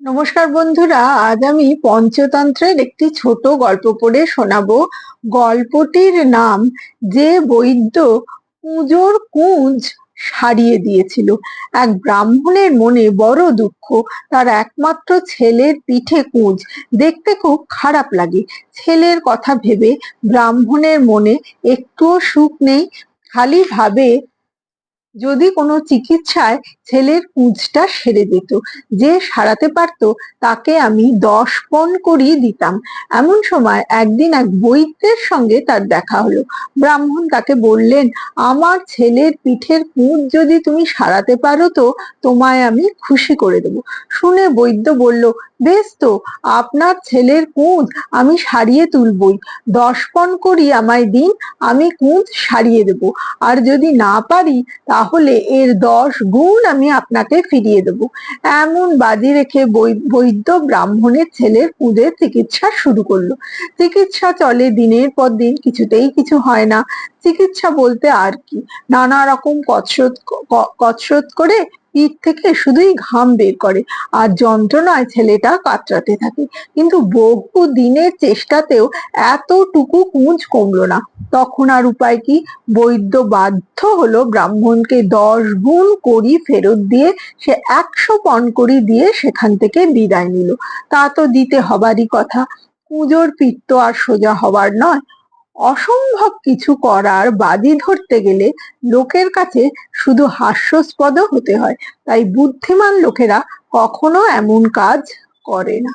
নমস্কার বন্ধুরা, আজ আমি পঞ্চতন্ত্রের একটি ছোট গল্প পড়ে শোনাবো। গল্পটির নাম, যে বৈদ্য কুঁজোর কুঁজ সারিয়ে দিয়েছিল। এক ব্রাহ্মণের মনে বড় দুঃখ। তার একমাত্র ছেলের পিঠে কুঁজ। দেখতে খুব খারাপ লাগে। ছেলের কথা ভেবে ব্রাহ্মণের মনে একটুও সুখ নেই। খালি ভাবে যদি কোনো চিকিৎসায় ছেলের কুঁজটা সেরে দিত, যে সারাতে পারত, তাকে আমি দশ পণ করিয়ে দিতাম। এমন সময় একদিন এক বৈদ্যের সঙ্গে তার দেখা হলো। ব্রাহ্মণ তাকে বললেন, আমার ছেলের পিঠের কুঁজ যদি তুমি সারাতে পারো তো, তোমায় আমি খুশি করে দেব। শুনে বৈদ্য বলল, বেশ তো, আপনার ছেলের কুঁজ আমি সারিয়ে তুলবই। দশ পণ করি আমায় দিন, আমি কুঁজ সারিয়ে দেব। আর যদি না পারি, তাহলে এর দশ গুণ আমি আপনাকে ফিরিয়ে দেব। এমন বাজি রেখে বৈদ্য ব্রাহ্মণের ছেলের কুঁদের চিকিৎসা শুরু করল। চিকিৎসা চলে দিনের পর দিন, কিছুতেই কিছু হয় না। চিকিৎসা বলতে আর কি? নানা রকম কসরত কসরত করে পিঠ থেকে শুধুই ঘাম বের করে আর যন্ত্রণায় ছেলেটা কাতরাতে থাকে। কিন্তু বহু দিনের চেষ্টাতেও এতটুকু কুঁজ কমলো না। তখন আর উপায় কি? বৈদ্য বাধ্য হলো ব্রাহ্মণকে দশ গুণ করি ফেরত দিয়ে সে একশো পণ করি দিয়ে সেখান থেকে বিদায় নিল। তা তো দিতে হবারই কথা। কুঁজোর পিঠ তো আর সোজা হবার নয়। অসম্ভব কিছু করার বাজি ধরতে গেলে লোকের কাছে শুধু হাস্যস্পদ হতে হয়। তাই বুদ্ধিমান লোকেরা কখনো এমন কাজ করে না।